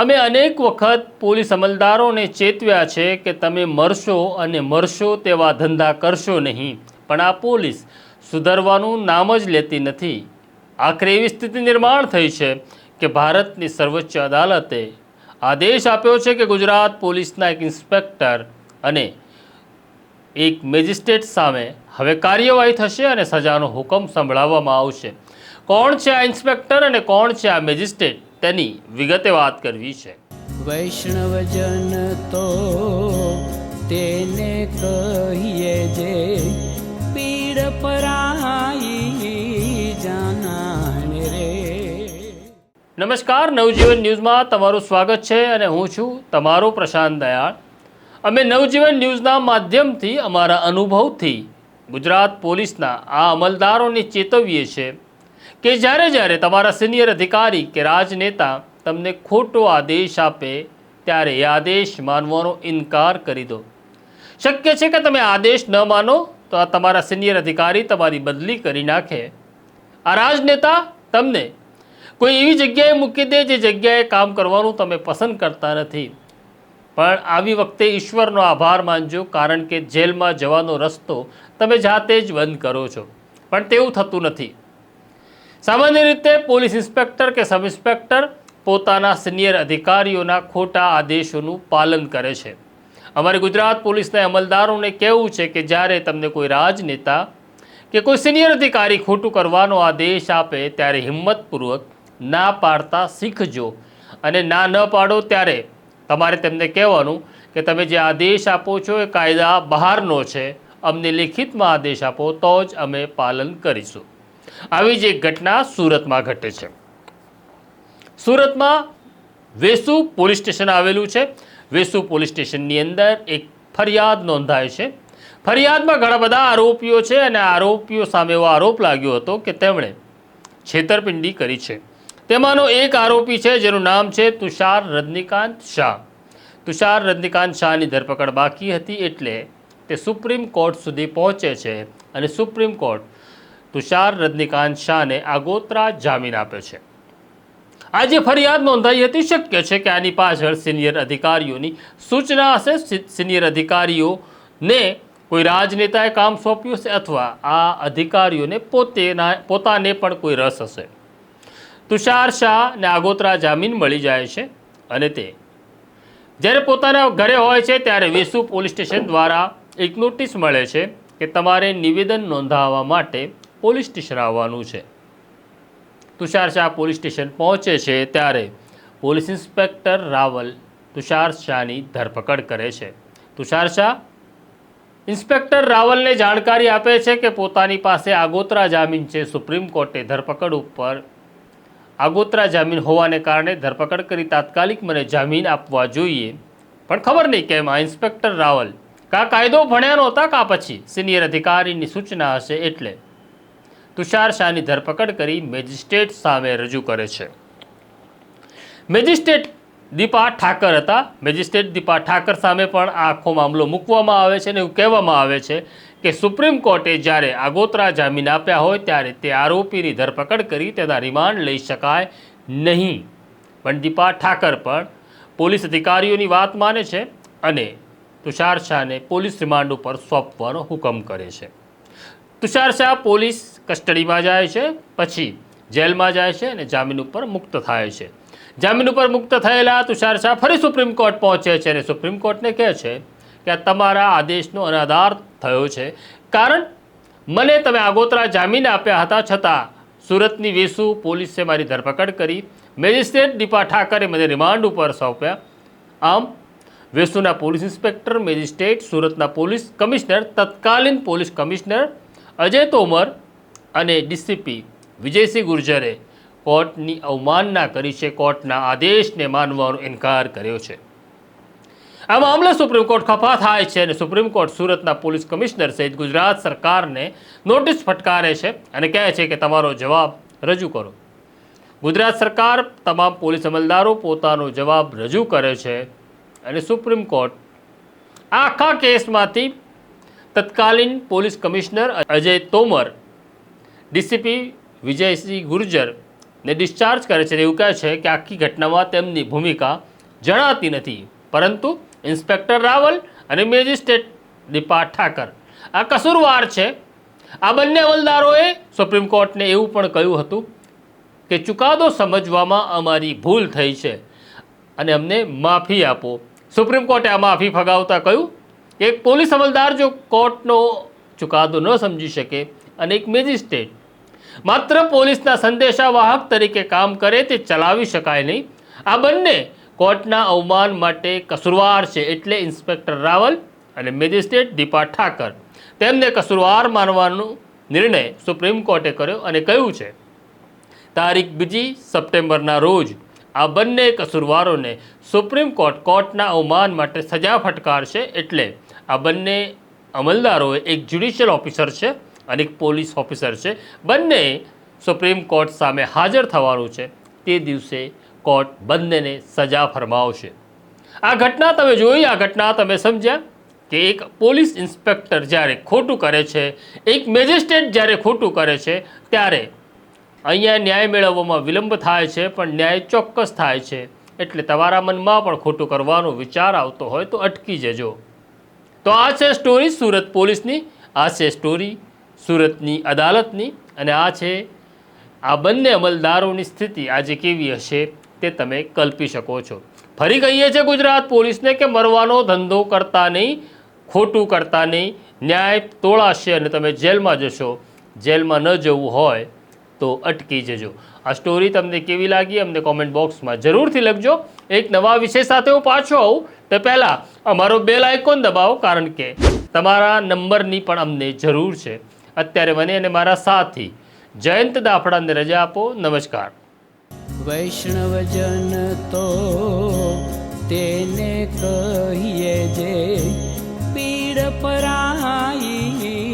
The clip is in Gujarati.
અમે અનેક વખત પોલીસ અમલદારોને ચેતવ્યા છે કે તમે મરશો અને મરશો તેવા ધંધા કરશો નહીં. પણ આ પોલીસ સુધરવાનું નામ જ લેતી નથી. આખરે એવી સ્થિતિ નિર્માણ થઈ છે કે ભારતની સર્વોચ્ચ અદાલતે આદેશ આપ્યો છે કે ગુજરાત પોલીસના એક ઇન્સ્પેક્ટર અને એક મેજિસ્ટ્રેટ સામે હવે કાર્યવાહી થશે અને સજાનો હુકમ સંભળાવવામાં આવશે. કોણ છે આ ઇન્સ્પેક્ટર અને કોણ છે આ મેજિસ્ટ્રેટ? તેની વિગતે વાત કરવી છે. વૈષ્ણવજન તો તેને કહીએ જે પીડ પરાઈ જાનાને રે. નમસ્કાર નવજીવન ન્યૂઝમાં તમારું સ્વાગત છે અને હું છું તમારો પ્રશાંત દયાળ. અમે નવજીવન ન્યૂઝના માધ્યમથી અમારા અનુભવથી ગુજરાત પોલીસના આ અમલદારોને ચેતવીએ છીએ. કે જ્યારે જ્યારે તમારા સિનિયર અધિકારી કે રાજનેતા તમને ખોટો આદેશ આપે, ત્યારે એ આદેશ માનવાનો ઇનકાર કરી દો. શક્ય છે કે તમે આદેશ ન માનો, તો આ તમારા સિનિયર અધિકારી તમારી બદલી કરી નાખે. આ રાજનેતા તમને કોઈ એવી જગ્યાએ મૂકી દે જે જગ્યાએ કામ કરવાનું તમે પસંદ કરતા નથી. પણ આવી વખતે ઈશ્વરનો આભાર માનજો, કારણ કે જેલમાં જવાનો રસ્તો તમે જાતે જ બંધ કરો છો. પણ તેવું થતું નથી. સામાન્ય રીતે પોલીસ ઇન્સ્પેક્ટર કે સબ ઇન્સ્પેક્ટર પોતાના સિનિયર અધિકારીઓના ખોટા આદેશોનું પાલન કરે છે. અમારે ગુજરાત પોલીસના અમલદારોને કહેવું છે કે જ્યારે તમને કોઈ રાજનેતા કે કોઈ સિનિયર અધિકારી ખોટું કરવાનો આદેશ આપે ત્યારે હિંમતપૂર્વક ના પાડતા શીખજો અને ના ન પાડો ત્યારે તમારે તેમને કહેવાનું કે તમે જે આદેશ આપો છો એ કાયદા બહારનો છે, અમને લેખિતમાં આદેશ આપો તો જ અમે પાલન કરીશું. આવી જ એક ઘટના સુરતમાં ઘટે છે. સુરતમાં વેસુ પોલીસ સ્ટેશન આવેલું છે. વેસુ પોલીસ સ્ટેશનની અંદર એક ફરિયાદ નોંધાય છે. ફરિયાદમાં ઘણા બધા આરોપીઓ છે અને આરોપીઓ સામે એવો આરોપ લાગ્યો હતો કે તેમણે છેતરપિંડી કરી છે. તેમાંનો એક આરોપી છે, જેનું નામ છે તુષાર રજનીકાંત શાહ. તુષાર રજનીકાંત શાહની ધરપકડ બાકી હતી એટલે તે સુપ્રીમ કોર્ટ સુધી પહોંચે છે અને સુપ્રીમ કોર્ટ તુષાર રજનીકાંત શાહને આગોતરા જામીન આપે છે. આ જે ફરિયાદ નોંધાઈ હતી, શક્ય છે કે આની પાછળ સિનિયર અધિકારીઓની સૂચના હશે. સિનિયર અધિકારીઓને કોઈ રાજનેતાએ કામ સોંપ્યું હશે અથવા આ અધિકારીઓને પોતેના, પોતાને પણ કોઈ રસ હશે. તુષાર શાહને આગોતરા જામીન મળી જાય છે અને તે જ્યારે પોતાના ઘરે હોય છે ત્યારે વેસુ પોલીસ સ્ટેશન દ્વારા એક નોટિસ મળે છે કે તમારે નિવેદન નોંધાવવા માટે પોલીસ સ્ટેશન આવવાનું છે. તુષાર શાહ પોલીસ સ્ટેશન પહોંચે છે ત્યારે પોલીસ ઇન્સ્પેક્ટર રાવલ તુષાર શાહની ધરપકડ કરે છે. તુષાર શાહ, ઇન્સ્પેક્ટર રાવલને જાણકારી આપે છે કે પોતાની પાસે આગોતરા જામીન છે. સુપ્રીમ કોર્ટે ધરપકડ ઉપર આગોતરા જામીન હોવાને કારણે ધરપકડ કરી તાત્કાલિક મને જામીન આપવા જોઈએ. પણ ખબર નહીં કેમ આ ઇન્સ્પેક્ટર રાવલ કા કાયદો ભણ્યા નહોતા કા પછી? સિનિયર અધિકારીની સૂચના હશે એટલે. તુષાર શાહની ધરપકડ કરી મેજિસ્ટ્રેટ સામે રજૂ કરે છે. મેજિસ્ટ્રેટ દીપા ઠાકર હતા. મેજિસ્ટ્રેટ દીપા ઠાકર સામે પણ આખો મામલો મૂકવામાં આવે છે અને એવું કહેવામાં આવે છે કે સુપ્રીમ કોર્ટે જ્યારે આગોતરા જામીન આપ્યા હોય ત્યારે તે આરોપીની ધરપકડ કરી તેના રિમાન્ડ લઈ શકાય નહીં. પણ દીપા ઠાકર પણ પોલીસ અધિકારીઓની વાત માને છે અને તુષાર શાહને પોલીસ રિમાન્ડ ઉપર સોંપવાનો હુકમ કરે છે. તુષાર શાહ પોલીસ કસ્ટડીમાં જાય છે, પછી જેલમાં જાય છે અને જામીન ઉપર મુક્ત થાય છે. જામીન ઉપર મુક્ત થયેલા તુષાર શાહ ફરી સુપ્રીમ કોર્ટ પહોંચે છે અને સુપ્રીમ કોર્ટને કહે છે કે તમારા આદેશનો અનાધાર થયો છે. કારણ, મને તમે આગોતરા જામીન આપ્યા હતા છતાં સુરતની વેસુ પોલીસે મારી ધરપકડ કરી, મેજિસ્ટ્રેટ દીપા ઠાકરે મને રિમાન્ડ ઉપર સોંપ્યા. આમ, વેસુના પોલીસ ઇન્સ્પેક્ટર, મેજિસ્ટ્રેટ, સુરતના પોલીસ કમિશનર, તત્કાલીન પોલીસ કમિશનર અજય તોમર અને ડીસીપી વિજયસિંહ ગુર્જરે કોર્ટની અવમાનના કરી છે કોર્ટના આદેશને માનવાનો ઇનકાર કર્યો છે. આ મામલે સુપ્રીમ કોર્ટ ખફા થાય છે અને સુપ્રીમ કોર્ટ સુરતના પોલીસ કમિશનર સહિત ગુજરાત સરકારને નોટિસ ફટકારે છે અને કહે છે કે તમારો જવાબ રજૂ કરો. ગુજરાત સરકાર તમામ પોલીસ અમલદારો પોતાનો જવાબ રજૂ કરે છે અને સુપ્રીમ કોર્ટ આખા કેસમાંથી તત્કાલીન police commissioner Ajay Tomar, DCP Vijaysinh Gurjar ને ડિસ્ચાર્જ કરે છે એવું કહે છે કે આખી ઘટનામાં તેમની ભૂમિકા જણાતી નથી. પરંતુ ઇન્સ્પેક્ટર રાવલ અને મેજિસ્ટ્રેટ દીપા ઠાકર આ કસૂરવાર છે. આ બંને અમલદારોએ સુપ્રીમ કોર્ટને એવું પણ કહ્યું હતું કે ચુકાદો સમજવામાં અમારી ભૂલ થઈ છે અને અમને માફી આપો. સુપ્રીમ કોર્ટે આ માફી ફગાવતા કહ્યું કે એક પોલીસ અમલદાર જો કોર્ટનો ચુકાદો ન સમજી શકે અને એક મેજિસ્ટ્રેટ માત્ર પોલીસના સંદેશાવાહક તરીકે કામ કરે તે ચલાવી શકાય નહીં. આ બંને કોર્ટના અવમાન માટે કસૂરવાર છે એટલે ઇન્સ્પેક્ટર રાવલ અને મેજિસ્ટ્રેટ દીપા ઠાકર. તેમને કસૂરવાર માનવાનો નિર્ણય સુપ્રીમ કોર્ટે કર્યો અને કહ્યું છે, તારીખ બીજી સપ્ટેમ્બરના રોજ આ બંને કસૂરવારોને સુપ્રીમ કોર્ટ કોર્ટના અવમાન માટે સજા ફટકારશે એટલે આ બંને અમલદારોએ એક જ્યુડિશિયલ ઓફિસર છે અને એક પોલીસ ઓફિસર છે. બંને સુપ્રીમ કોર્ટ સામે હાજર થવાનું છે. તે દિવસે કોર્ટ બંનેને સજા ફરમાવશે. આ ઘટના તમે જોઈ, આ ઘટના તમે સમજ્યા કે એક પોલીસ ઇન્સ્પેક્ટર જ્યારે ખોટું કરે છે, એક મેજિસ્ટ્રેટ જ્યારે ખોટું કરે છે, ત્યારે અહીંયા ન્યાય મેળવવામાં વિલંબ થાય છે, પણ ન્યાય ચોક્કસ થાય છે. એટલે તમારા મનમાં પણ ખોટું કરવાનો વિચાર આવતો હોય તો અટકી જજો. તો આ છે સ્ટોરી સુરત પોલીસની, આ છે સ્ટોરી સુરતની અદાલતની, અને આ છે, આ બંને અમલદારોની સ્થિતિ આજે કેવી હશે તે તમે કલ્પી શકો છો. ફરી કહીએ છીએ ગુજરાત પોલીસને કે મરવાનો ધંધો કરતા નહીં, ખોટું કરતા નહીં, ન્યાય તોળાશે અને તમે જેલમાં જશો. જેલમાં ન જવું હોય તો અટકી જજો. આ સ્ટોરી તમને કેવી લાગી અમને કોમેન્ટ બોક્સમાં જરૂરથી લખજો. એક નવા વિષય સાથે હું પાછો આવું. તે પહેલાં અમારો બેલ આઇકોન દબાવો, કારણ કે તમારા નંબરની પણ અમને જરૂર છે. અત્યારે મને અને મારા સાથી જયંત દાફડાને રજા આપો. નમસ્કાર. વૈષ્ણવજન તો તેને કહીએ જે પીડ પરાઈ